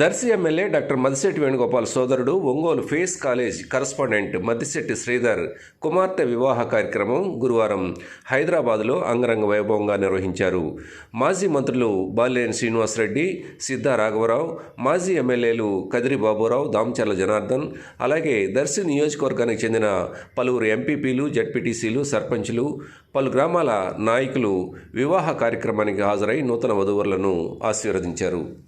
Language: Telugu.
దర్శి ఎమ్మెల్యే డాక్టర్ మదిశెట్టి వేణుగోపాల్ సోదరుడు Ongole PACE college correspondent Maddisetti Sridhar కుమార్తె వివాహ కార్యక్రమం గురువారం హైదరాబాద్లో అంగరంగ వైభవంగా నిర్వహించారు. మాజీ మంత్రులు బాలినేని శ్రీనివాసరెడ్డి సిద్ధా రాఘవరావు మాజీ ఎమ్మెల్యేలు కదిరి బాబురావు దామచర్ల జనార్దన్ అలాగే దర్శి నియోజకవర్గానికి చెందిన పలువురు ఎంపీపీలు జడ్పీటీసీలు సర్పంచులు పలు గ్రామాల నాయకులు వివాహ కార్యక్రమానికి హాజరై నూతన వధువరులను ఆశీర్వదించారు.